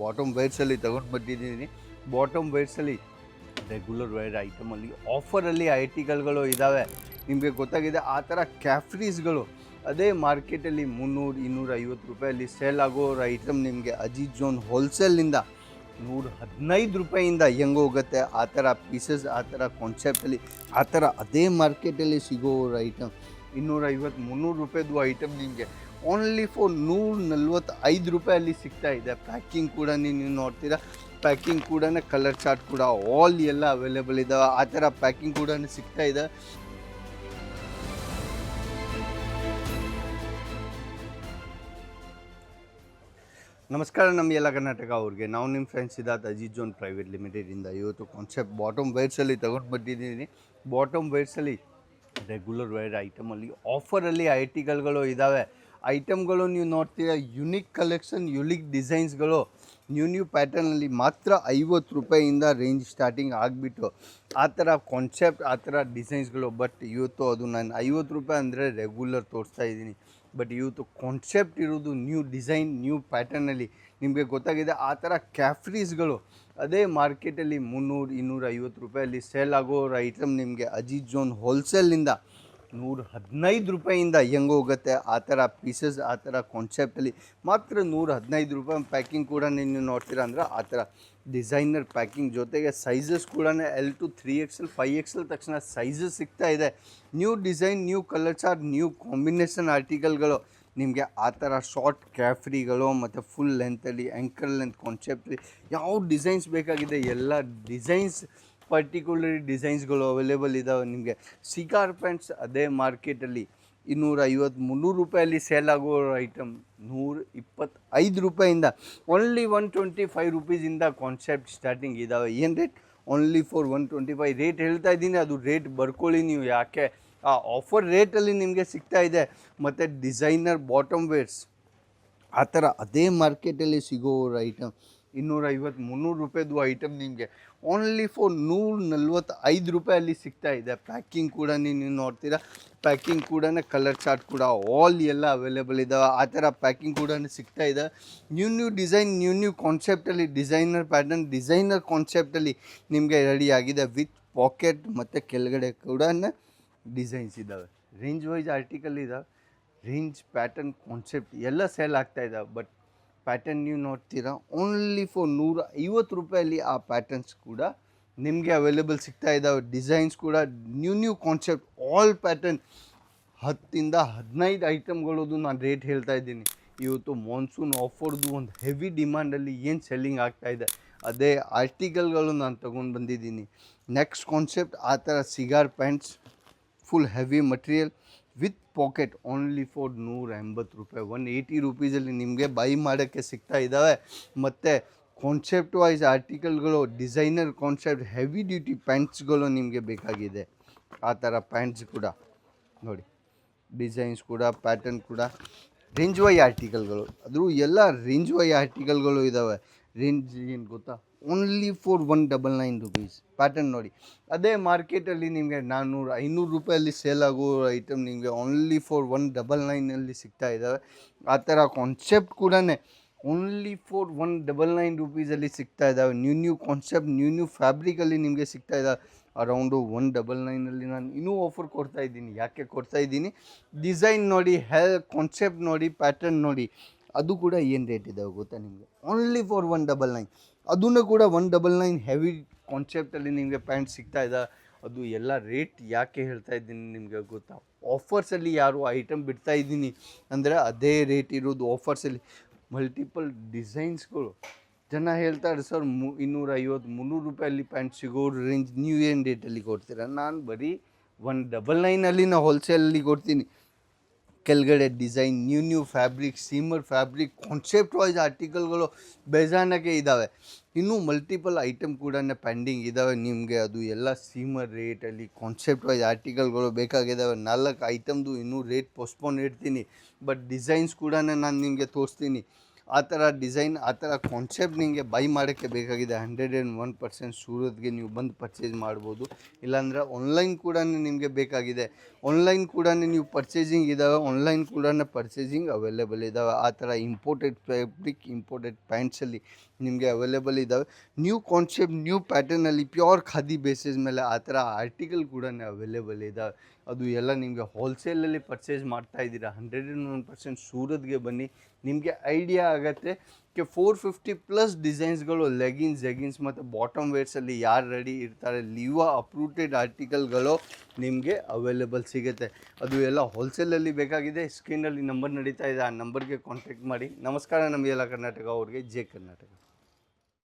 Bottom ವೇರ್ಸಲ್ಲಿ ತಗೊಂಡು ಬಂದಿದ್ದೀನಿ. ಬಾಟಮ್ ವೇರ್ಸಲ್ಲಿ ರೆಗ್ಯುಲರ್ ವೇರ್ ಐಟಮಲ್ಲಿ ಆಫರಲ್ಲಿ ಐಟಿಗಳು ಇದ್ದಾವೆ ನಿಮಗೆ ಗೊತ್ತಾಗಿದೆ, ಆ ಥರ ಕ್ಯಾಫ್ರೀಸ್ಗಳು ಅದೇ ಮಾರ್ಕೆಟಲ್ಲಿ ಮುನ್ನೂರು, ಇನ್ನೂರ ಐವತ್ತು ರೂಪಾಯಲ್ಲಿ ಸೇಲ್ ಆಗೋ ಐಟಮ್ ನಿಮಗೆ ಅಜಿತ್ ಜೋನ್ ಹೋಲ್ಸೇಲ್ನಿಂದ ನೂರ ಹದಿನೈದು ರೂಪಾಯಿಂದ ಹೆಂಗೆ ಹೋಗುತ್ತೆ? ಆ ಥರ ಪೀಸಸ್ ಆ ಥರ ಕಾನ್ಸೆಪ್ಟಲ್ಲಿ ಆ ಥರ ಅದೇ ಮಾರ್ಕೆಟಲ್ಲಿ ಸಿಗೋ ಐಟಮ್ ಇನ್ನೂರೈವತ್ತು, ಮುನ್ನೂರು ರೂಪಾಯಿದು ಐಟಮ್ ನಿಮಗೆ. ಓನ್ಲಿ ಫಾರ್ ನೂರ ನಲ್ವತ್ತೈದು ರೂಪಾಯಲ್ಲಿ ಸಿಗ್ತಾ ಇದೆ. ಪ್ಯಾಕಿಂಗ್ ಕೂಡ ನೀವು ನೋಡ್ತೀರಾ? ಪ್ಯಾಕಿಂಗ್ ಕೂಡ ಕಲರ್ ಚಾರ್ಟ್ ಕೂಡ ಆಲ್ ಎಲ್ಲ ಅವೈಲೇಬಲ್ ಇದಾವೆ ಆ ಥರ ಪ್ಯಾಕಿಂಗ್ ಕೂಡ ಸಿಗ್ತಾ ಇದೆ. ನಮಸ್ಕಾರ ನಮ್ಮ ಎಲ್ಲ ಕರ್ನಾಟಕ ಅವ್ರಿಗೆ. ನಾವು ನಿಮ್ಮ friends Siddharth Ajith zone private ಲಿಮಿಟೆಡಿಂದ ಇವತ್ತು ಕಾನ್ಸೆಪ್ಟ್ ಬಾಟಮ್ ವೈರ್ಸಲ್ಲಿ ತಗೊಂಡು ಬಂದಿದ್ದೀನಿ. ಬಾಟಮ್ ವೈರ್ಸಲ್ಲಿ ರೆಗ್ಯುಲರ್ ವೈರ್ ಐಟಮಲ್ಲಿ ಆಫರಲ್ಲಿ ಐಟಿಕಲ್ಗಳು ಇದ್ದಾವೆ ಐಟಮ್ಗಳು ನೀವು ನೋಡ್ತೀರಾ ಯುನಿಕ್ ಕಲೆಕ್ಷನ್ ಯುನಿಕ್ ಡಿಸೈನ್ಸ್ಗಳು ನ್ಯೂ ನ್ಯೂ ಪ್ಯಾಟರ್ನಲ್ಲಿ ಮಾತ್ರ ಐವತ್ತು ರೂಪಾಯಿಯಿಂದ ರೇಂಜ್ ಸ್ಟಾರ್ಟಿಂಗ್ ಆಗಿಬಿಟ್ಟು ಆ ಥರ ಕಾನ್ಸೆಪ್ಟ್ ಆ ಥರ ಡಿಸೈನ್ಸ್ಗಳು ಬಟ್ ಇವತ್ತು ಅದು ನಾನು ಐವತ್ತು ರೂಪಾಯಿ ಅಂದರೆ ರೆಗ್ಯುಲರ್ ತೋರಿಸ್ತಾ ಇದ್ದೀನಿ. ಬಟ್ ಇವತ್ತು ಕಾನ್ಸೆಪ್ಟ್ ಇರೋದು ನ್ಯೂ ಡಿಸೈನ್ ನ್ಯೂ ಪ್ಯಾಟರ್ನಲ್ಲಿ ನಿಮಗೆ ಗೊತ್ತಾಗಿದೆ, ಆ ಥರ ಕ್ಯಾಫ್ರೀಸ್ಗಳು ಅದೇ ಮಾರ್ಕೆಟಲ್ಲಿ ಮುನ್ನೂರು ಇನ್ನೂರ ಐವತ್ತು ರೂಪಾಯಲ್ಲಿ ಸೇಲ್ ಆಗೋ ಐಟಮ್ ನಿಮಗೆ ಅಜಿತ್ ಜೋನ್ ಹೋಲ್ಸೇಲ್ನಿಂದ ನೂರ ಹದಿನೈದು ರೂಪಾಯಿಂದ ಹೆಂಗೆ ಹೋಗುತ್ತೆ. ಆ ಥರ ಪೀಸಸ್ ಆ ಥರ ಕಾನ್ಸೆಪ್ಟಲ್ಲಿ ಮಾತ್ರ ನೂರ ಹದಿನೈದು ರೂಪಾಯಿ ಪ್ಯಾಕಿಂಗ್ ಕೂಡ ನೀವು ನೋಡ್ತೀರಾ ಅಂದ್ರೆ ಆ ಥರ. ಡಿಸೈನರ್ ಪ್ಯಾಕಿಂಗ್ ಜೊತೆಗೆ ಸೈಜಸ್ ಕೂಡ L to three XL five XL ತಕ್ಷಣ ಸೈಜಸ್ ಸಿಗ್ತಾ ಇದೆ. New design new colours are new combination ಆರ್ಟಿಕಲ್ಗಳು ನಿಮಗೆ ಆ ಥರ ಶಾರ್ಟ್ ಕ್ಯಾಫ್ರಿಗಳು ಮತ್ತು ಫುಲ್ ಲೆಂತಲ್ಲಿ ಆ್ಯಂಕಲ್ ಲೆಂತ್ ಕಾನ್ಸೆಪ್ಟಲ್ಲಿ ಯಾವ ಡಿಸೈನ್ಸ್ ಬೇಕಾಗಿದೆ ಎಲ್ಲ ಡಿಸೈನ್ಸ್ ಪರ್ಟಿಕ್ಯುಲರಿ ಡಿಸೈನ್ಸ್ಗಳು ಅವೈಲೇಬಲ್ ಇದ್ದಾವೆ ನಿಮಗೆ. ಸಿಗಾರ್ ಪ್ಯಾಂಟ್ಸ್ ಅದೇ ಮಾರ್ಕೆಟಲ್ಲಿ ಇನ್ನೂರ ಐವತ್ತು ಮುನ್ನೂರು ರೂಪಾಯಲ್ಲಿ ಸೇಲ್ ಆಗೋ ಐಟಮ್ ನೂರ ಇಪ್ಪತ್ತೈದು ರೂಪಾಯಿಂದ ಓನ್ಲಿ ಒನ್ ಟ್ವೆಂಟಿ ಫೈವ್ ರುಪೀಸಿಂದ ಕಾನ್ಸೆಪ್ಟ್ ಸ್ಟಾರ್ಟಿಂಗ್ ಇದ್ದಾವೆ ಏನು rate only for one twenty five rate ಹೇಳ್ತಾ ಇದ್ದೀನಿ, ಅದು ರೇಟ್ ಬರ್ಕೊಳ್ಳಿ ನೀವು. ಯಾಕೆ? ಆ ಆಫರ್ ರೇಟಲ್ಲಿ ನಿಮಗೆ ಸಿಗ್ತಾ ಇದೆ. ಮತ್ತು ಡಿಸೈನರ್ ಬಾಟಮ್ ವೇರ್ಸ್ ಆ ಥರ ಅದೇ ಮಾರ್ಕೆಟಲ್ಲಿ ಸಿಗೋ ಐಟಮ್ ಇನ್ನೂರ ಐವತ್ತು ಮುನ್ನೂರು ರೂಪಾಯಿದು ಐಟಮ್ ನಿಮಗೆ. ಓನ್ಲಿ ಫಾರ್ ನೂರ ನಲ್ವತ್ತೈದು ರೂಪಾಯಲ್ಲಿ ಸಿಗ್ತಾ ಇದೆ. ಪ್ಯಾಕಿಂಗ್ ಕೂಡ ನೀವು ನೋಡ್ತೀರಾ? ಪ್ಯಾಕಿಂಗ್ ಕೂಡ ಕಲರ್ ಚಾರ್ಟ್ ಕೂಡ ಆಲ್ ಎಲ್ಲ ಅವೈಲೇಬಲ್ ಇದ್ದಾವೆ ಆ ಥರ ಪ್ಯಾಕಿಂಗ್ ಕೂಡ ಸಿಗ್ತಾ ಇದೆ. New new design new new ಕಾನ್ಸೆಪ್ಟಲ್ಲಿ designer pattern designer ಕಾನ್ಸೆಪ್ಟಲ್ಲಿ ನಿಮಗೆ ರೆಡಿ ಆಗಿದೆ. ವಿತ್ ಪಾಕೆಟ್ ಮತ್ತು ಕೆಳಗಡೆ ಕೂಡ ಡಿಸೈನ್ಸ್ ಇದ್ದಾವೆ ರೇಂಜ್ ವೈಸ್ ಆರ್ಟಿಕಲ್ ಇದ್ದಾವೆ ರೇಂಜ್ ಪ್ಯಾಟರ್ನ್ ಕಾನ್ಸೆಪ್ಟ್ ಎಲ್ಲ ಸೇಲ್ ಆಗ್ತಾ ಇದ್ದಾವೆ ಬಟ್ ಪ್ಯಾಟರ್ನ್ ನೀವು ನೋಡ್ತೀರಾ? ಓನ್ಲಿ ಫಾರ್ ನೂರ ಐವತ್ತು ರೂಪಾಯಲ್ಲಿ ಆ ಪ್ಯಾಟರ್ನ್ಸ್ ಕೂಡ ನಿಮಗೆ ಅವೈಲೇಬಲ್ ಸಿಗ್ತಾ ಇದ್ದಾವೆ ಡಿಸೈನ್ಸ್ ಕೂಡ new new concept all pattern ಹತ್ತಿಂದ ಹದಿನೈದು ಐಟಮ್ಗಳದ್ದು ನಾನು ರೇಟ್ ಹೇಳ್ತಾ ಇದ್ದೀನಿ. ಇವತ್ತು ಮಾನ್ಸೂನ್ ಆಫರ್ದು ಒಂದು ಹೆವಿ ಡಿಮ್ಯಾಂಡಲ್ಲಿ ಏನು ಸೆಲ್ಲಿಂಗ್ ಆಗ್ತಾ ಇದೆ? ಅದೇ ಆರ್ಟಿಕಲ್ಗಳು ನಾನು ತೊಗೊಂಡು ಬಂದಿದ್ದೀನಿ. ನೆಕ್ಸ್ಟ್ ಕಾನ್ಸೆಪ್ಟ್ ಆ ಥರ cigar pants full heavy material with pocket only for ನೂರ ಎಂಬತ್ತು ರೂಪಾಯಿ, ಒನ್ ಏಯ್ಟಿ ರುಪೀಸಲ್ಲಿ ನಿಮಗೆ ಬೈ ಮಾಡೋಕ್ಕೆ ಸಿಗ್ತಾ ಇದ್ದಾವೆ ಮತ್ತು ಕಾನ್ಸೆಪ್ಟ್ ವೈಸ್ ಆರ್ಟಿಕಲ್ಗಳು ಡಿಸೈನರ್ ಕಾನ್ಸೆಪ್ಟ್ ಹೆವಿ ಡ್ಯೂಟಿ ಪ್ಯಾಂಟ್ಸ್ಗಳು ನಿಮಗೆ ಬೇಕಾಗಿದೆ. ಆ ಥರ ಪ್ಯಾಂಟ್ಸ್ ಕೂಡ. ನೋಡಿ ಡಿಸೈನ್ಸ್ ಕೂಡ ಪ್ಯಾಟರ್ನ್ ಕೂಡ. ರೇಂಜ್ ವೈ ಆರ್ಟಿಕಲ್ಗಳು ಅದು ಎಲ್ಲ ರೇಂಜ್ ವೈ ಆರ್ಟಿಕಲ್ಗಳು ಇದ್ದಾವೆ ರೇಂಜ್ ಏನು ಗೊತ್ತಾ? Only four one double nine rupees pattern ನೋಡಿ. ಅದೇ ಮಾರ್ಕೆಟಲ್ಲಿ ನಿಮಗೆ ನಾನ್ನೂರು ಐನೂರು ರೂಪಾಯಲ್ಲಿ ಸೇಲ್ ಆಗೋ ಐಟಮ್ ನಿಮಗೆ ಓನ್ಲಿ ಫೋರ್ ಒನ್ ಡಬಲ್ ನೈನಲ್ಲಿ ಸಿಗ್ತಾ ಇದ್ದಾವೆ ಆ ಥರ ಕಾನ್ಸೆಪ್ಟ್ ಕೂಡ only four one double nine ರುಪೀಸಲ್ಲಿ ಸಿಗ್ತಾ ಇದ್ದಾವೆ new new concept new new ಫ್ಯಾಬ್ರಿಕಲ್ಲಿ ನಿಮಗೆ ಸಿಗ್ತಾ ಇದ್ದಾವೆ ಅರೌಂಡು ಒನ್ ಡಬಲ್ ನೈನಲ್ಲಿ ನಾನು ಇನ್ನೂ ಆಫರ್ ಕೊಡ್ತಾ ಇದ್ದೀನಿ. ಯಾಕೆ ಕೊಡ್ತಾ ಇದ್ದೀನಿ? ಡಿಸೈನ್ ನೋಡಿ ಹೆಲ್ ಕಾನ್ಸೆಪ್ಟ್ ನೋಡಿ ಪ್ಯಾಟರ್ನ್ ನೋಡಿ. ಅದು ಕೂಡ ಏನು ರೇಟ್ ಇದಾವೆ ಗೊತ್ತಾ ನಿಮಗೆ? Only four one double nine ಅದನ್ನು ಕೂಡ ಒನ್ ಡಬಲ್ ನೈನ್ ಹೆವಿ ಕಾನ್ಸೆಪ್ಟಲ್ಲಿ ನಿಮಗೆ ಪ್ಯಾಂಟ್ ಸಿಗ್ತಾ ಇದೆ. ಅದು ಎಲ್ಲ ರೇಟ್ ಯಾಕೆ ಹೇಳ್ತಾ ಇದ್ದೀನಿ ನಿಮಗೆ ಗೊತ್ತಾ? ಆಫರ್ಸಲ್ಲಿ ಯಾರು ಐಟಮ್ ಬಿಡ್ತಾ ಇದ್ದೀನಿ ಅಂದರೆ ಅದೇ ರೇಟ್ ಇರೋದು ಆಫರ್ಸಲ್ಲಿ ಮಲ್ಟಿಪಲ್ ಡಿಸೈನ್ಸ್ಗಳು ಜನ ಹೇಳ್ತಾರೆ, ಸರ್, ಮು ಇನ್ನೂರ ಐವತ್ತು ಮುನ್ನೂರು ರೂಪಾಯಲ್ಲಿ ಪ್ಯಾಂಟ್ ಸಿಗೋ ರೇಂಜ್ ನೀವು ಏನು ರೇಟಲ್ಲಿ ಕೊಡ್ತೀರಾ? ನಾನು ಬರೀ ಒನ್ ಡಬಲ್ ನೈನಲ್ಲಿ ನಾನು ಹೋಲ್ಸೇಲಲ್ಲಿ ಕೊಡ್ತೀನಿ. ಕೆಳಗಡೆ ಡಿಸೈನ್ ನ್ಯೂ ನ್ಯೂ ಫ್ಯಾಬ್ರಿಕ್ ಸೀಮರ್ ಫ್ಯಾಬ್ರಿಕ್ ಕಾನ್ಸೆಪ್ಟ್ ವೈಸ್ ಆರ್ಟಿಕಲ್ಗಳು ಬೇಜಾನಕ್ಕೆ ಇದ್ದಾವೆ ಇನ್ನೂ ಮಲ್ಟಿಪಲ್ ಐಟಮ್ ಕೂಡ ಪೆಂಡಿಂಗ್ ಇದ್ದಾವೆ ನಿಮಗೆ ಅದು ಎಲ್ಲ ಸೀಮರ್ ರೇಟಲ್ಲಿ ಕಾನ್ಸೆಪ್ಟ್ ವೈಸ್ ಆರ್ಟಿಕಲ್ಗಳು ಬೇಕಾಗಿದ್ದಾವೆ ನಾಲ್ಕು ಐಟಮ್ದು ಇನ್ನೂ ರೇಟ್ ಪೋಸ್ಟ್ಪೋನ್ ಇಡ್ತೀನಿ. ಬಟ್ ಡಿಸೈನ್ಸ್ ಕೂಡ ನಾನು ನಿಮಗೆ ತೋರಿಸ್ತೀನಿ. ಆ ಥರ ಡಿಸೈನ್, ಆ ಥರ ಕಾನ್ಸೆಪ್ಟ್ ನಿಮಗೆ ಬೈ ಮಾಡೋಕ್ಕೆ ಬೇಕಾಗಿದೆ ಹಂಡ್ರೆಡ್ ಆ್ಯಂಡ್ ಒನ್ ಪರ್ಸೆಂಟ್ ಸೂರತ್ಗೆ ನೀವು ಬಂದು ಪರ್ಚೇಸ್ ಮಾಡ್ಬೋದು. ಇಲ್ಲಾಂದರೆ ಆನ್ಲೈನ್ ಕೂಡ ನಿಮಗೆ ಬೇಕಾಗಿದೆ. ಆನ್ಲೈನ್ ಕೂಡ ನೀವು ಪರ್ಚೇಸಿಂಗ್ ಇದ್ದಾವೆ ಆನ್ಲೈನ್ ಕೂಡ ಪರ್ಚೇಸಿಂಗ್ ಅವೈಲೇಬಲ್ ಇದ್ದಾವೆ ಆ ಥರ ಇಂಪೋರ್ಟೆಡ್ ಫ್ಯಾಬ್ರಿಕ್ ಇಂಪೋರ್ಟೆಡ್ ಪ್ಯಾಂಟ್ಸಲ್ಲಿ ನಿಮಗೆ ಅವೈಲೇಬಲ್ ಇದ್ದಾವೆ ನ್ಯೂ ಕಾನ್ಸೆಪ್ಟ್ ನ್ಯೂ ಪ್ಯಾಟರ್ನಲ್ಲಿ ಪ್ಯೂರ್ ಖಾದಿ ಬೇಸಿಸ್ ಮೇಲೆ ಆ ಥರ ಆರ್ಟಿಕಲ್ ಕೂಡ ಅವೈಲೇಬಲ್ ಇದ್ದಾವೆ ಅದು ಎಲ್ಲ ನಿಮಗೆ ಹೋಲ್ಸೇಲಲ್ಲಿ ಪರ್ಚೇಸ್ ಮಾಡ್ತಾ ಇದ್ದೀರಾ. ಹಂಡ್ರೆಡ್ ಆ್ಯಂಡ್ ಒನ್ ಪರ್ಸೆಂಟ್ ಸೂರತ್ಗೆ ಬನ್ನಿ. ನಿಮಗೆ ಐಡಿಯಾ ಆಗತ್ತೆ ಕೆ ಫೋರ್ ಫಿಫ್ಟಿ ಪ್ಲಸ್ ಡಿಸೈನ್ಸ್ಗಳು ಲೆಗಿನ್ಸ್ ಜೆಗಿನ್ಸ್ ಮತ್ತು ಬಾಟಮ್ ವೇರ್ಸಲ್ಲಿ ಯಾರು ರೆಡಿ ಇರ್ತಾರೆ ಲಿವಾ ಅಪ್ರೂಟೆಡ್ ಆರ್ಟಿಕಲ್ಗಳು ನಿಮಗೆ ಅವೈಲೇಬಲ್ ಸಿಗುತ್ತೆ. ಅದು ಎಲ್ಲ ಹೋಲ್ಸೇಲಲ್ಲಿ ಬೇಕಾಗಿದೆ. ಸ್ಕ್ರೀನಲ್ಲಿ ನಂಬರ್ ನಡೀತಾ ಇದೆ. ಆ ನಂಬರ್ಗೆ ಕಾಂಟ್ಯಾಕ್ಟ್ ಮಾಡಿ. ನಮಸ್ಕಾರ ನಮ್ಮ ಎಲ್ಲ ಕರ್ನಾಟಕ ಅವ್ರಿಗೆ. ಜೆ ಕರ್ನಾಟಕ.